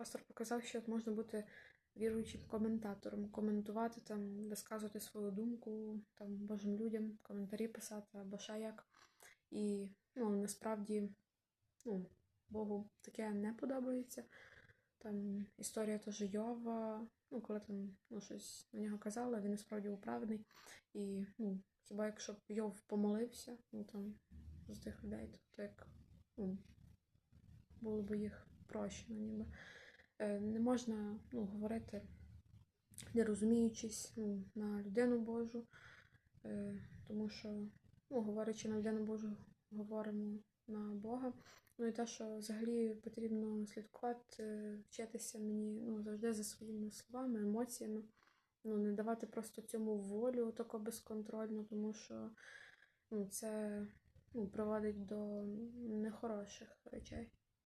пастор показав, що можна бути віруючим коментатором, коментувати там, висказувати свою думку там Божим людям, коментарі писати або ще як. І ну, насправді ну, Богу таке не подобається. Там історія теж Йова, ну, коли там ну, щось на нього казали, він насправді був. І ну, хіба якщо б Йов помолився, ну там за тих людей, то, як ну, було б їх прощено, ніби. Е, Не можна ну, говорити, не розуміючись ну, на людину Божу, е, тому що, ну, говорячи на людину Божу, говоримо на Бога. Ну і те, що взагалі потрібно слідкувати, е, вчитися мені ну, завжди за своїми словами, емоціями. Ну, не давати просто цьому волю тако безконтрольно, тому що ну, це ну, приводить до нехороших речей.